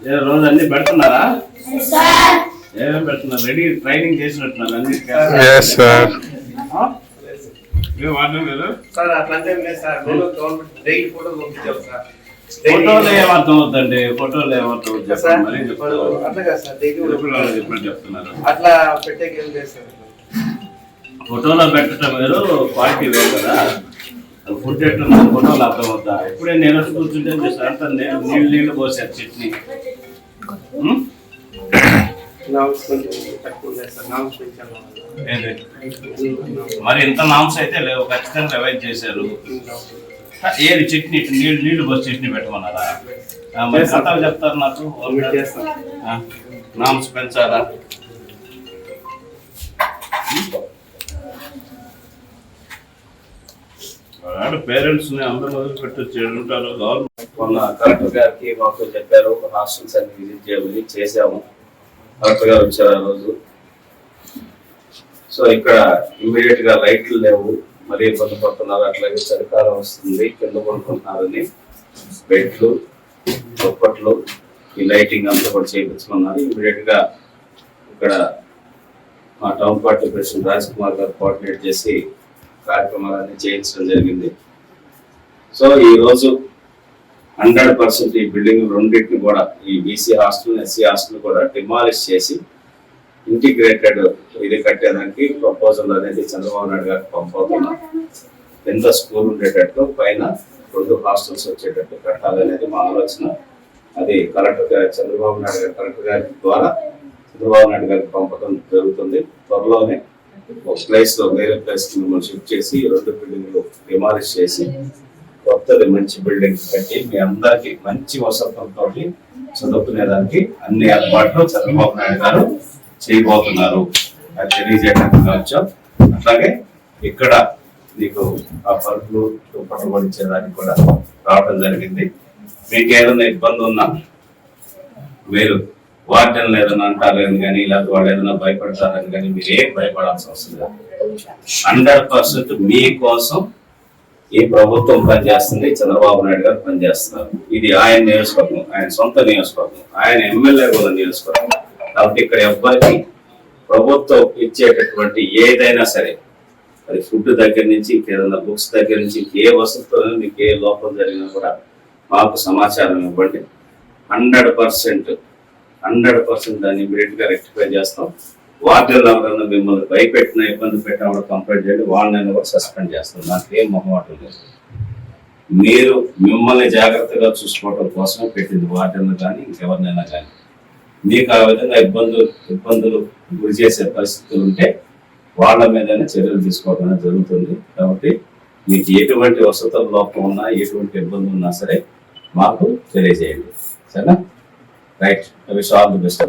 ఏ రోజు అన్ని పెడుతున్నారా ఏమేమి పెడుతున్నారు? రెడీ ట్రైనింగ్ చేసినట్టున్నారు అన్ని ఎస్ సార్ లేదు? సార్ అట్లంటే ఏం లేదు సార్. నేను గవర్నమెంట్ డైలీ ఫోటోలు పంపించాం సార్. ఫోటోలు ఏమర్థం అవుతుందండి ఫోటోలు ఏమర్థం అవుతుంది సార్ మరీ ఇప్పుడు చెప్తారు అట్లా కాదు సార్. డైలీ ఎప్పుడు వాళ్ళు చెప్పినట్టు చెప్తున్నారు? అట్లా పెట్టేకి ఏం లేదు సార్. ఫోటోలో పెట్టడం వేరు క్వాలిటీ వేరు కదా. ఫుడ్ ఎట్లా ఫోటోలు అర్థం అవుతా ఎప్పుడే నేను కూర్చుంటే చేస్తారు? అంత నీళ్ళు నీళ్ళు నీళ్ళు పోసారు చట్నీ. సార్? మరి ఇంత నామ్స్ అయితే లేవు ఖచ్చితంగా రివైజ్ చేశారు. ఏది చట్నీ? ఇట్లా నీళ్ళు నీళ్ళు పోసి చట్నీ పెట్టమన్నారా? మరి కథలు చెప్తారు నాకు. నామ్స్ పెంచాలా? వాడు పేరెంట్స్ని అందరూ వదిలిపెట్టి ఉంటారు. గవర్నమెంట్ మొన్న కలెక్టర్ గారికి మాకు చెప్పారు హాస్టల్స్ అన్ని విజిట్ చేయమని చేసాము కలెక్టర్ గారు వచ్చారు ఆ రోజు. సో ఇక్కడ ఇమీడియట్గా లైట్లు లేవు. మరీ ఇబ్బంది పడుతున్నారు. అట్లాగే చలికాలం వస్తుంది. కింద పడుకుంటున్నారని బెడ్లు దుప్పట్లు ఈ లైటింగ్ అంతా కూడా చేయించుకున్నారు. ఇమీడియట్గా ఇక్కడ మా town party president Raj Kumar garu coordinate చేసి కార్యక్రమాలన్నీ చేయించడం జరిగింది. సో ఈ రోజు హండ్రెడ్ పర్సెంట్ ఈ బిల్డింగ్ రెండింటిని కూడా ఈ బీసీ హాస్టల్ ఎస్సీ హాస్టల్ కూడా డిమాలిష్ చేసి ఇంటిగ్రేటెడ్ ఇది కట్టేదానికి ప్రపోజల్ అనేది చంద్రబాబు నాయుడు గారికి పంపవుతున్నాం ఎంత స్కూల్ ఉండేటట్టు పైన రెండు హాస్టల్స్ వచ్చేటట్టు కట్టాలనేది మా ఆలోచన. అది కలెక్టర్ చంద్రబాబు నాయుడు గారి కలెక్టర్ గారి ద్వారా చంద్రబాబు నాయుడు గారికి పంపడం జరుగుతుంది. త్వరలోనే ఒక ప్లేస్లో వేరే ప్లేస్కి మిమ్మల్ని షిఫ్ట్ చేసి ఈ రెండు బిల్డింగ్లు డిమాలిష్ చేసి కొత్తది మంచి బిల్డింగ్ కట్టి మీ అందరికి మంచి వసతులతో చదువుకునేదానికి అన్ని ఏర్పాట్లు చంద్రబాబు నాయుడు గారు చేయబోతున్నారు. అది తెలియజేయడానికి వచ్చాం. అట్లాగే ఇక్కడ నీకు ఆ పరుపులు పట్టుబడించేదానికి కూడా రావడం జరిగింది. మీకు ఏదైనా ఇబ్బంది ఉన్నా మీరు వార్డెన్ ఏదైనా అంటారని కానీ లేకపోతే వాళ్ళు ఏదైనా భయపడతారని కానీ మీరు ఏం భయపడాల్సిన అవసరం లేదు. హండ్రెడ్ పర్సెంట్ మీకోసం ఈ ప్రభుత్వం పనిచేస్తుంది? చంద్రబాబు నాయుడు గారు పనిచేస్తున్నారు. ఇది ఆయన నియోజకవర్గం ఆయన సొంత నియోజకవర్గం ఆయన ఎమ్మెల్యే కూడా నియోజకవర్గం. కాబట్టి ఇక్కడ ఎవ్వరికి ప్రభుత్వం ఇచ్చేటటువంటి ఏదైనా సరే అది ఫుడ్ దగ్గర నుంచి ఇంకేదైనా బుక్స్ దగ్గర నుంచి ఏ వసతులు మీకు ఏ లోపం జరిగినా కూడా మాకు సమాచారం ఇవ్వండి. హండ్రెడ్ పర్సెంట్ హండ్రెడ్ పర్సెంట్ దాన్ని ఇమీడియట్ రెక్టిఫై చేస్తాం. వార్డెన్లు ఎవరైనా మిమ్మల్ని భయపెట్టినా ఇబ్బంది పెట్టినా కూడా కంప్లైంట్ చేయండి. వాళ్ళని కూడా సస్పెండ్ చేస్తాం నాకు ఏం మొహమాటం లేదు. మీరు మిమ్మల్ని జాగ్రత్తగా చూసుకోవడం కోసమే పెట్టింది వార్డెన్లు కానీ ఇంకెవరినైనా కానీ. మీకు ఆ విధంగా ఇబ్బందులు ఇబ్బందులు గురి చేసే పరిస్థితులు ఉంటే వాళ్ళ మీదనే చర్యలు తీసుకోవడం జరుగుతుంది. కాబట్టి మీకు ఎటువంటి వసతుల లోపం ఉన్నా ఎటువంటి ఇబ్బంది ఉన్నా సరే మాకు తెలియజేయండి. సరేనా? రైట్. అవి ఆల్ ది బెస్ట్